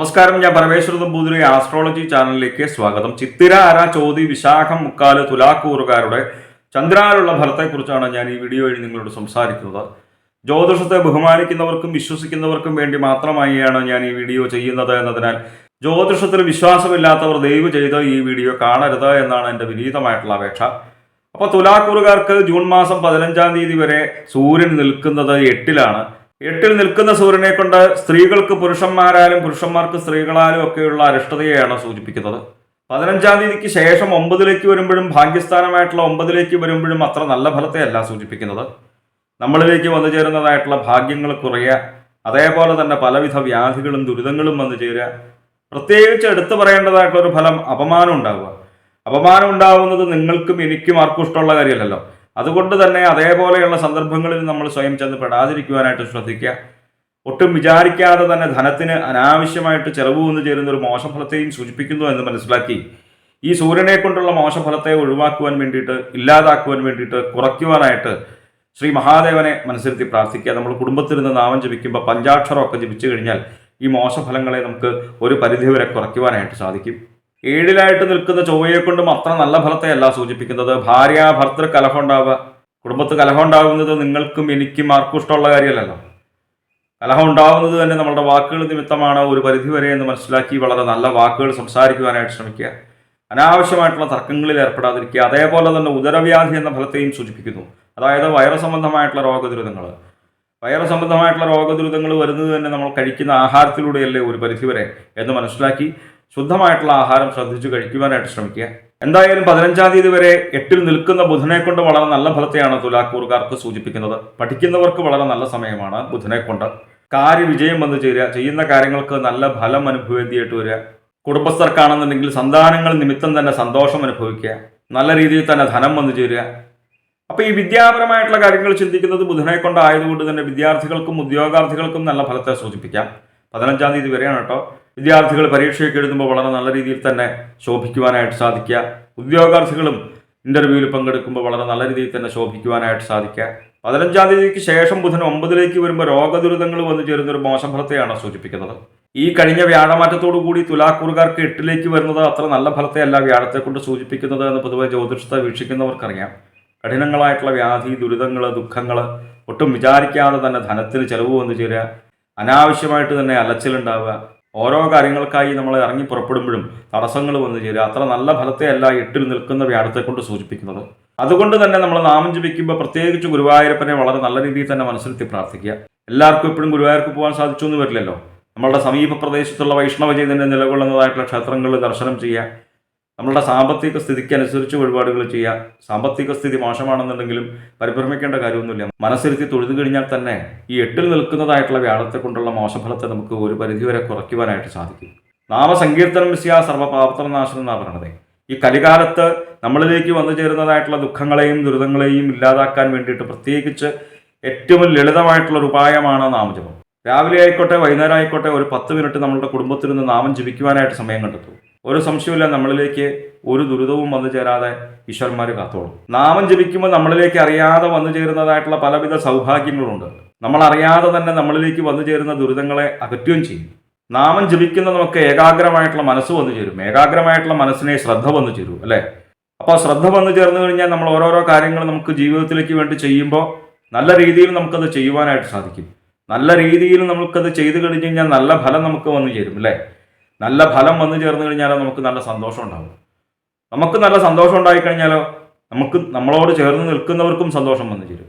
നമസ്കാരം ഞാൻ പരമേശ്വര നമ്പൂതിരി ആസ്ട്രോളജി ചാനലിലേക്ക് സ്വാഗതം. ചിത്തിര അര ചോതി വിശാഖം മുക്കാൽ തുലാക്കൂറുകാരുടെ ചന്ദ്രാലുള്ള ഫലത്തെക്കുറിച്ചാണ് ഞാൻ ഈ വീഡിയോ വഴി നിങ്ങളോട് സംസാരിക്കുന്നത്. ജ്യോതിഷത്തെ ബഹുമാനിക്കുന്നവർക്കും വിശ്വസിക്കുന്നവർക്കും വേണ്ടി മാത്രമായാണ് ഞാൻ ഈ വീഡിയോ ചെയ്യുന്നത് എന്നതിനാൽ ജ്യോതിഷത്തിൽ വിശ്വാസമില്ലാത്തവർ ദയവ് ചെയ്ത് ഈ വീഡിയോ കാണരുത് എന്നാണ് എന്റെ വിനീതമായിട്ടുള്ള അപേക്ഷ. അപ്പോൾ തുലാക്കൂറുകാർക്ക് ജൂൺ മാസം പതിനഞ്ചാം തീയതി വരെ സൂര്യൻ നിൽക്കുന്നത് എട്ടിലാണ്. എട്ടിൽ നിൽക്കുന്ന സൂര്യനെ കൊണ്ട് സ്ത്രീകൾക്ക് പുരുഷന്മാരാലും പുരുഷന്മാർക്ക് സ്ത്രീകളാലും ഒക്കെയുള്ള അരിഷ്ടതയെയാണ് സൂചിപ്പിക്കുന്നത്. പതിനഞ്ചാം തീയതിക്ക് ശേഷം ഒമ്പതിലേക്ക് വരുമ്പോഴും ഭാഗ്യസ്ഥാനമായിട്ടുള്ള ഒമ്പതിലേക്ക് വരുമ്പോഴും അത്ര നല്ല ഫലത്തെയല്ല സൂചിപ്പിക്കുന്നത്. നമ്മളിലേക്ക് വന്നു ചേരുന്നതായിട്ടുള്ള ഭാഗ്യങ്ങൾ കുറയുക അതേപോലെ തന്നെ പലവിധ വ്യാധികളും ദുരിതങ്ങളും വന്നു ചേരുക പ്രത്യേകിച്ച് എടുത്തു പറയേണ്ടതായിട്ടുള്ള ഒരു ഫലം അപമാനം ഉണ്ടാവുക. അപമാനം ഉണ്ടാവുന്നത് നിങ്ങൾക്കും എനിക്കും ആർക്കും ഇഷ്ടമുള്ള കാര്യമല്ലല്ലോ. അതുകൊണ്ട് തന്നെ അതേപോലെയുള്ള സന്ദർഭങ്ങളിൽ നമ്മൾ സ്വയം ചെന്ന് പെടാതിരിക്കുവാനായിട്ട് ശ്രദ്ധിക്കുക. ഒട്ടും വിചാരിക്കാതെ തന്നെ ധനത്തിന് അനാവശ്യമായിട്ട് ചെലവ് വന്നു ചേരുന്ന ഒരു മോശഫലത്തെയും സൂചിപ്പിക്കുന്നു എന്ന് മനസ്സിലാക്കി. ഈ സൂര്യനെ കൊണ്ടുള്ള മോശഫലത്തെ ഒഴിവാക്കുവാൻ വേണ്ടിയിട്ട് ഇല്ലാതാക്കുവാൻ വേണ്ടിയിട്ട് കുറയ്ക്കുവാനായിട്ട് ശ്രീ മഹാദേവനെ മനസ്സിരുത്തി പ്രാർത്ഥിക്കുക. നമ്മൾ കുടുംബത്തിൽ നിന്ന് നാമം ജപിക്കുമ്പോൾ പഞ്ചാക്ഷരമൊക്കെ ജപിച്ചു കഴിഞ്ഞാൽ ഈ മോശഫലങ്ങളെ നമുക്ക് ഒരു പരിധിവരെ കുറയ്ക്കുവാനായിട്ട് സാധിക്കും. ഏഴിലായിട്ട് നിൽക്കുന്ന ചൊവ്വയെ കൊണ്ടും അത്ര നല്ല ഫലത്തെയല്ല സൂചിപ്പിക്കുന്നത്. ഭാര്യ ഭർത്തൃ കലഹം ഉണ്ടാവുക കുടുംബത്ത് കലഹം ഉണ്ടാകുന്നത് നിങ്ങൾക്കും എനിക്കും ആർക്കും ഇഷ്ടമുള്ള കാര്യമല്ലല്ലോ. കലഹം ഉണ്ടാവുന്നത് തന്നെ നമ്മുടെ വാക്കുകൾ നിമിത്തമാണ് ഒരു പരിധിവരെ എന്ന് മനസ്സിലാക്കി വളരെ നല്ല വാക്കുകൾ സംസാരിക്കുവാനായിട്ട് ശ്രമിക്കുക. അനാവശ്യമായിട്ടുള്ള തർക്കങ്ങളിൽ ഏർപ്പെടാതിരിക്കുക. അതേപോലെ തന്നെ ഉദരവ്യാധി എന്ന ഫലത്തെയും സൂചിപ്പിക്കുന്നു. അതായത് വൈറസ് സംബന്ധമായിട്ടുള്ള രോഗദുരിതങ്ങൾ. വൈറസ് സംബന്ധമായിട്ടുള്ള രോഗദുരിതങ്ങൾ വരുന്നത് തന്നെ നമ്മൾ കഴിക്കുന്ന ആഹാരത്തിലൂടെയല്ലേ ഒരു പരിധിവരെ എന്ന് മനസ്സിലാക്കി ശുദ്ധമായിട്ടുള്ള ആഹാരം ശ്രദ്ധിച്ചു കഴിക്കുവാനായിട്ട് ശ്രമിക്കുക. എന്തായാലും പതിനഞ്ചാം തീയതി വരെ എട്ടിൽ നിൽക്കുന്ന ബുധനെ കൊണ്ട് വളരെ നല്ല ഫലത്തെയാണ് തുലാക്കൂറുകാർക്ക് സൂചിപ്പിക്കുന്നത്. പഠിക്കുന്നവർക്ക് വളരെ നല്ല സമയമാണ് ബുധനെ കൊണ്ട്. കാര്യവിജയം വന്നു ചേരുക ചെയ്യുന്ന കാര്യങ്ങൾക്ക് നല്ല ഫലം അനുഭവേണ്ടിയിട്ട് വരിക. കുടുംബസ്ഥർക്കാണെന്നുണ്ടെങ്കിൽ സന്താനങ്ങൾ നിമിത്തം തന്നെ സന്തോഷം അനുഭവിക്കുക. നല്ല രീതിയിൽ തന്നെ ധനം വന്നു ചേരുക. അപ്പോൾ ഈ വിദ്യാപരമായിട്ടുള്ള കാര്യങ്ങൾ ചിന്തിക്കുന്നത് ബുധനെ കൊണ്ടായതുകൊണ്ട് തന്നെ വിദ്യാർത്ഥികൾക്കും ഉദ്യോഗാർത്ഥികൾക്കും നല്ല ഫലത്തെ സൂചിപ്പിക്കാം. പതിനഞ്ചാം തീയതി വരെയാണ് കേട്ടോ. വിദ്യാർത്ഥികൾ പരീക്ഷയൊക്കെ എഴുതുമ്പോൾ വളരെ നല്ല രീതിയിൽ തന്നെ ശോഭിക്കുവാനായിട്ട് സാധിക്കുക. ഉദ്യോഗാർത്ഥികളും ഇന്റർവ്യൂവിൽ പങ്കെടുക്കുമ്പോൾ വളരെ നല്ല രീതിയിൽ തന്നെ ശോഭിക്കുവാനായിട്ട് സാധിക്കുക. പതിനഞ്ചാം തീയതിക്ക് ശേഷം ബുധൻ ഒമ്പതിലേക്ക് വരുമ്പോൾ രോഗദുരിതങ്ങൾ വന്നു ചേരുന്ന ഒരു മോശം ഫലത്തെയാണ് സൂചിപ്പിക്കുന്നത്. ഈ കഴിഞ്ഞ വ്യാഴമാറ്റത്തോടു കൂടി തുലാക്കൂറുകാർക്ക് എട്ടിലേക്ക് വരുന്നത് അത്ര നല്ല ഫലത്തെയല്ല വ്യാഴത്തെ കൊണ്ട് സൂചിപ്പിക്കുന്നത് എന്ന് പൊതുവെ ജ്യോതിഷത്തെ വീക്ഷിക്കുന്നവർക്കറിയാം. കഠിനങ്ങളായിട്ടുള്ള വ്യാധി ദുരിതങ്ങൾ ദുഃഖങ്ങൾ ഒട്ടും വിചാരിക്കാതെ തന്നെ ധനത്തിന് ചെലവ് വന്നു ചേരുക. അനാവശ്യമായിട്ട് തന്നെ അലച്ചിലുണ്ടാവുക. ഓരോ കാര്യങ്ങൾക്കായി നമ്മൾ ഇറങ്ങി പുറപ്പെടുമ്പോഴും തടസ്സങ്ങൾ വന്നു ചേരുക. അത്ര നല്ല ഫലത്തെയല്ല എട്ടിൽ നിൽക്കുന്ന വ്യാഴത്തെ കൊണ്ട് സൂചിപ്പിക്കുന്നത്. അതുകൊണ്ട് തന്നെ നമ്മൾ നാമം ജപിക്കുമ്പോൾ പ്രത്യേകിച്ച് ഗുരുവായൂരപ്പനെ വളരെ നല്ല രീതിയിൽ തന്നെ മനസ്സിലെത്തി പ്രാർത്ഥിക്കുക. എല്ലാവർക്കും എപ്പോഴും ഗുരുവായൂർക്ക് പോകാൻ സാധിച്ചു എന്ന് വരില്ലല്ലോ. നമ്മളുടെ സമീപ പ്രദേശത്തുള്ള വൈഷ്ണവ നിലകൊള്ളുന്നതായിട്ടുള്ള ക്ഷേത്രങ്ങളിൽ ദർശനം ചെയ്യുക. നമ്മളുടെ സാമ്പത്തിക സ്ഥിതിക്ക് അനുസരിച്ച് വഴിപാടുകൾ ചെയ്യുക. സാമ്പത്തിക സ്ഥിതി മോശമാണെന്നുണ്ടെങ്കിലും പരിഭ്രമിക്കേണ്ട കാര്യമൊന്നുമില്ല. മനസ്സിരുത്തി തൊഴുതു കഴിഞ്ഞാൽ തന്നെ ഈ എട്ടിൽ നിൽക്കുന്നതായിട്ടുള്ള വ്യാഴത്തെ കൊണ്ടുള്ള മോശഫലത്തെ നമുക്ക് ഒരു പരിധിവരെ കുറയ്ക്കുവാനായിട്ട് സാധിക്കും. നാമസങ്കീർത്തനം വിസ്യ സർവപാപത്രനാശനം എന്നാണ് പറയണത്. ഈ കലികാലത്ത് നമ്മളിലേക്ക് വന്നു ചേരുന്നതായിട്ടുള്ള ദുഃഖങ്ങളെയും ദുരിതങ്ങളെയും ഇല്ലാതാക്കാൻ വേണ്ടിയിട്ട് പ്രത്യേകിച്ച് ഏറ്റവും ലളിതമായിട്ടുള്ള ഒരു ഉപായമാണ് നാമജപം. രാവിലെ ആയിക്കോട്ടെ വൈകുന്നേരം ആയിക്കോട്ടെ ഒരു പത്ത് മിനിറ്റ് നമ്മളുടെ കുടുംബത്തിൽ നിന്ന് നാമം ജപിക്കുവാനായിട്ട് സമയം കണ്ടെത്തും. ഒരു സംശയമില്ല നമ്മളിലേക്ക് ഒരു ദുരിതവും വന്നു ചേരാതെ ഈശ്വരന്മാർ കാത്തോളും. നാമം ജപിക്കുമ്പോൾ നമ്മളിലേക്ക് അറിയാതെ വന്നു ചേരുന്നതായിട്ടുള്ള പലവിധ സൗഭാഗ്യങ്ങളുണ്ട്. നമ്മൾ അറിയാതെ തന്നെ നമ്മളിലേക്ക് വന്നു ചേരുന്ന ദുരിതങ്ങളെ അകറ്റുകയും ചെയ്യും. നാമം ജപിക്കുന്ന നമുക്ക് ഏകാഗ്രമായിട്ടുള്ള മനസ്സ് വന്നു ചേരും. ഏകാഗ്രമായിട്ടുള്ള മനസ്സിനെ ശ്രദ്ധ വന്നു ചേരും അല്ലേ? അപ്പോൾ ശ്രദ്ധ വന്നു ചേർന്ന് കഴിഞ്ഞാൽ നമ്മൾ ഓരോരോ കാര്യങ്ങൾ നമുക്ക് ജീവിതത്തിലേക്ക് വേണ്ടി ചെയ്യുമ്പോൾ നല്ല രീതിയിൽ നമുക്കത് ചെയ്യുവാനായിട്ട് സാധിക്കും. നല്ല രീതിയിൽ നമുക്കത് ചെയ്തു കഴിഞ്ഞ് കഴിഞ്ഞാൽ നല്ല ഫലം നമുക്ക് വന്നു ചേരും അല്ലേ? നല്ല ഫലം വന്നു ചേർന്ന് കഴിഞ്ഞാലോ നമുക്ക് നല്ല സന്തോഷം ഉണ്ടാകും നമുക്ക് നല്ല സന്തോഷം ഉണ്ടായിക്കഴിഞ്ഞാലോ നമുക്ക് നമ്മളോട് ചേർന്ന് നിൽക്കുന്നവർക്കും സന്തോഷം വന്നു ചേരും.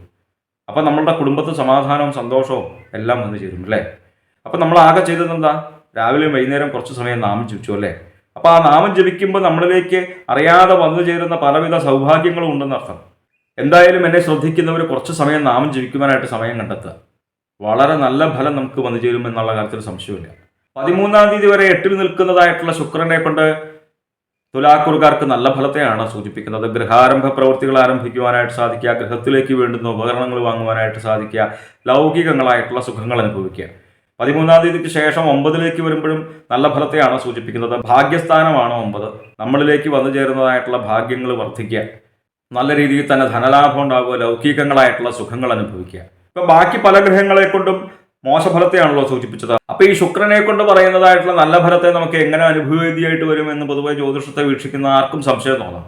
അപ്പം നമ്മളുടെ കുടുംബത്തിൽ സമാധാനവും സന്തോഷവും എല്ലാം വന്നു ചേരും അല്ലേ? അപ്പം നമ്മൾ ആകെ ചെയ്തത് എന്താ? രാവിലെയും വൈകുന്നേരം കുറച്ച് സമയം നാമം ജപിച്ചു അല്ലേ? അപ്പോൾ ആ നാമം ജപിക്കുമ്പോൾ നമ്മളിലേക്ക് അറിയാതെ വന്നു ചേരുന്ന പലവിധ സൗഭാഗ്യങ്ങളും ഉണ്ടെന്നർത്ഥം എന്തായാലും എന്നെ ശ്രദ്ധിക്കുന്നവർ കുറച്ച് സമയം നാമം ജപിക്കുവാനായിട്ട് സമയം കണ്ടെത്തുക. വളരെ നല്ല ഫലം നമുക്ക് വന്നു ചേരുമെന്നുള്ള കാര്യത്തിൽ സംശയമില്ല. പതിമൂന്നാം തീയതി വരെ എട്ടിൽ നിൽക്കുന്നതായിട്ടുള്ള ശുക്രനെ കൊണ്ട് തുലാക്കുറുകാർക്ക് നല്ല ഫലത്തെയാണ് സൂചിപ്പിക്കുന്നത്. ഗൃഹാരംഭ പ്രവൃത്തികൾ ആരംഭിക്കുവാനായിട്ട് സാധിക്കുക ഗൃഹത്തിലേക്ക് വേണ്ടുന്ന ഉപകരണങ്ങൾ വാങ്ങുവാനായിട്ട് സാധിക്കുക ലൗകികങ്ങളായിട്ടുള്ള സുഖങ്ങൾ അനുഭവിക്കുക. പതിമൂന്നാം തീയതിക്ക് ശേഷം ഒമ്പതിലേക്ക് വരുമ്പോഴും നല്ല ഫലത്തെയാണ് സൂചിപ്പിക്കുന്നത്. ഭാഗ്യസ്ഥാനമാണ് ഒമ്പത്. നമ്മളിലേക്ക് വന്നു ചേരുന്നതായിട്ടുള്ള ഭാഗ്യങ്ങൾ വർദ്ധിക്കുക. നല്ല രീതിയിൽ തന്നെ ധനലാഭം ഉണ്ടാകുക ലൗകികങ്ങളായിട്ടുള്ള സുഖങ്ങൾ അനുഭവിക്കുക. ഇപ്പം ബാക്കി പല ഗ്രഹങ്ങളെ കൊണ്ടും മോശഫലത്തെയാണല്ലോ സൂചിപ്പിച്ചത്. അപ്പൊ ഈ ശുക്രനെ കൊണ്ട് പറയുന്നതായിട്ടുള്ള നല്ല ഫലത്തെ നമുക്ക് എങ്ങനെ അനുഭവേദിയായിട്ട് വരും എന്ന് പൊതുവെ ജ്യോതിഷത്തെ വീക്ഷിക്കുന്ന ആർക്കും സംശയം തോന്നാം.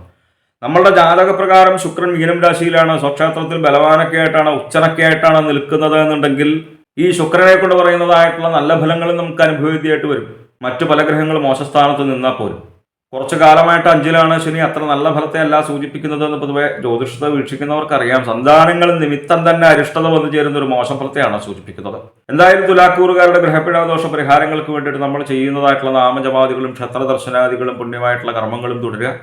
നമ്മളുടെ ജാതകപ്രകാരം ശുക്രൻ മീനം രാശിയിലാണ്. സ്വക്ഷേത്രത്തിൽ ബലവാനൊക്കെ ആയിട്ടാണ് ഉച്ചനൊക്കെ ആയിട്ടാണ് നിൽക്കുന്നത് എന്നുണ്ടെങ്കിൽ ഈ ശുക്രനെ കൊണ്ട് പറയുന്നതായിട്ടുള്ള നല്ല ഫലങ്ങളും നമുക്ക് അനുഭവേദിയായിട്ട് വരും. മറ്റു പല ഗ്രഹങ്ങളും മോശസ്ഥാനത്ത് നിന്നാൽ പോലും. കുറച്ചു കാലമായിട്ട് അഞ്ചിലാണ് ശനി അത്ര നല്ല ഫലത്തെ അല്ല സൂചിപ്പിക്കുന്നത് എന്ന് പൊതുവെ ജ്യോതിഷത്തെ വീക്ഷിക്കുന്നവർക്കറിയാം. സന്താനങ്ങൾ നിമിത്തം തന്നെ അരിഷ്ടത വന്നു ചേരുന്ന ഒരു മോശം ഫലത്തെയാണ് സൂചിപ്പിക്കുന്നത്. എന്തായാലും തുലാക്കൂറുകാരുടെ ഗ്രഹപ്പിഴാദോഷ പരിഹാരങ്ങൾക്ക് വേണ്ടിയിട്ട് നമ്മൾ ചെയ്യുന്നതായിട്ടുള്ള നാമജപാദികളും ക്ഷത്രദർശനാദികളും പുണ്യമായിട്ടുള്ള കർമ്മങ്ങളും തുടരുക.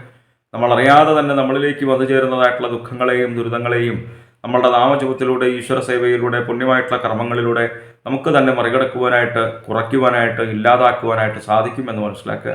നമ്മളറിയാതെ തന്നെ നമ്മളിലേക്ക് വന്നു ചേരുന്നതായിട്ടുള്ള ദുഃഖങ്ങളെയും ദുരിതങ്ങളെയും നമ്മളുടെ നാമജപത്തിലൂടെ ഈശ്വര സേവയിലൂടെ പുണ്യമായിട്ടുള്ള കർമ്മങ്ങളിലൂടെ നമുക്ക് തന്നെ മറികടക്കുവാനായിട്ട് കുറയ്ക്കുവാനായിട്ട് ഇല്ലാതാക്കുവാനായിട്ട് സാധിക്കുമെന്ന് മനസ്സിലാക്കുക.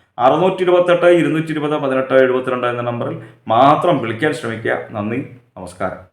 അറുന്നൂറ്റി ഇരുപത്തെട്ട് ഇരുന്നൂറ്റി ഇരുപത് പതിനെട്ട് എഴുപത്തിരണ്ട് എന്ന നമ്പറിൽ മാത്രം വിളിക്കാൻ ശ്രമിക്കുക. നന്ദി നമസ്കാരം.